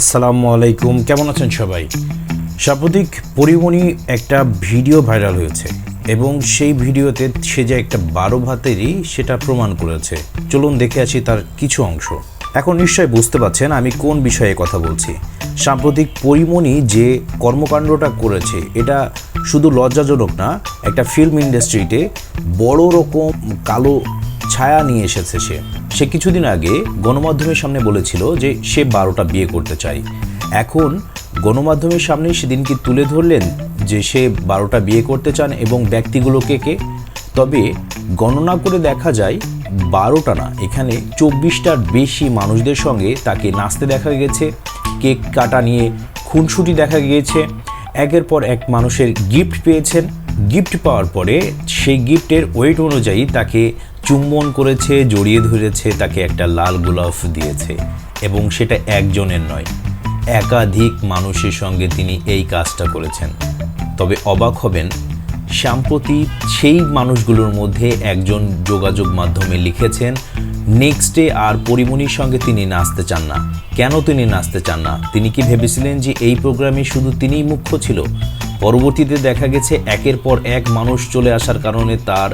আসসালামু আলাইকুম। কেমন আছেন সবাই? সাম্প্রতিক পরিমণি একটা ভিডিও ভাইরাল হয়েছে এবং সেই ভিডিওতে সে যে একটা বারো ভাতেরই সেটা প্রমাণ করেছে। চলুন দেখে আসি তার কিছু অংশ। এখন নিশ্চয় বুঝতে পারছেন আমি কোন বিষয়ে কথা বলছি। সাম্প্রতিক পরিমণি যে কর্মকাণ্ডটা করেছে, এটা শুধু লজ্জাজনক না, একটা ফিল্ম ইন্ডাস্ট্রিতে বড় রকম কালো ছায়া নিয়ে এসেছে সে। সে কিছুদিন আগে গণমাধ্যমের সামনে বলেছিল যে সে বারোটা বিয়ে করতে চায়। এখন গণমাধ্যমের সামনে সেদিন কি তুলে ধরলেন যে সে বারোটা বিয়ে করতে চান এবং ব্যক্তিগুলোকে কে? তবে গণনা করে দেখা যায় বারোটা না, এখানে চব্বিশটার বেশি মানুষদের সঙ্গে তাকে নাচতে দেখা গেছে, কেক কাটা নিয়ে খুনসুটি দেখা গিয়েছে, একের পর এক মানুষের গিফট পেয়েছেন। গিফট পাওয়ার পরে সেই গিফটের ওয়েট অনুযায়ী তাকে চুম্বন করেছে, জড়িয়ে ধরেছে, তাকে একটা লাল গোলাপ দিয়েছে। এবং সেটা একজনের নয়, একাধিক মানুষের সঙ্গে তিনি এই কাজটা করেছেন। তবে অবাক হবেন, সাম্প্রতি সেই মানুষগুলোর মধ্যে একজন যোগাযোগ মাধ্যমে লিখেছেন, নেক্সট ডে আর পরিমণির সঙ্গে তিনি নাচতে চান না। কেন তিনি নাচতে চান না? তিনি কি ভেবেছিলেন যে এই প্রোগ্রামে শুধু তিনিই মুখ্য ছিল? পরবর্তীতে দেখা গেছে, একের পর এক মানুষ চলে আসার কারণে তার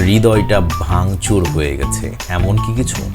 হৃদয়টা ভাঙচুর হয়ে গেছে। এমন কি কিছু?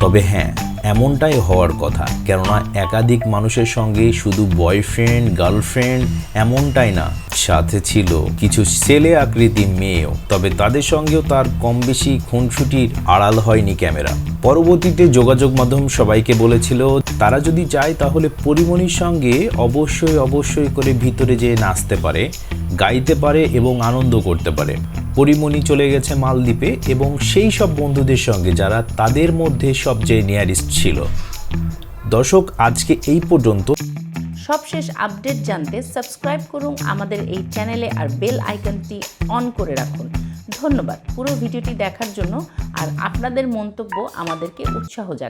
তবে হ্যাঁ এমনটাই হওয়ার কথা। কেননা একাধিক মানুষের সঙ্গে শুধু বয়ফ্রেন্ড গার্লফ্রেন্ড এমনটাই না। সাথে ছিল কিছু ছেলে আকৃতি মেয়েও। তবে তাদের সঙ্গেও তার কম বেশি খুনসুটির আড়াল হয়নি ক্যামেরা। পরবর্তীতে যোগাযোগ মাধ্যম সবাইকে বলেছিল, তারা যদি চায় তাহলে পরিমণির সঙ্গে অবশ্যই অবশ্যই করে ভিতরে যেয়ে নাচতে পারে, গাইতে পারে এবং আনন্দ করতে পারে। পরিমণি চলে গেছে মালদ্বীপে এবং সেই সব বন্ধুদের সঙ্গে যারা তাদের মধ্যে সবচেয়ে নিয়ারিস্ট ছিল। দর্শক, আজকে এই পর্যন্ত। সবশেষ আপডেট জানতে সাবস্ক্রাইব করুন আমাদের এই চ্যানেলে আর বেল আইকনটি অন করে রাখুন। ধন্যবাদ পুরো ভিডিওটি দেখার জন্য আর আপনাদের মন্তব্য আমাদেরকে উৎসাহ জানায়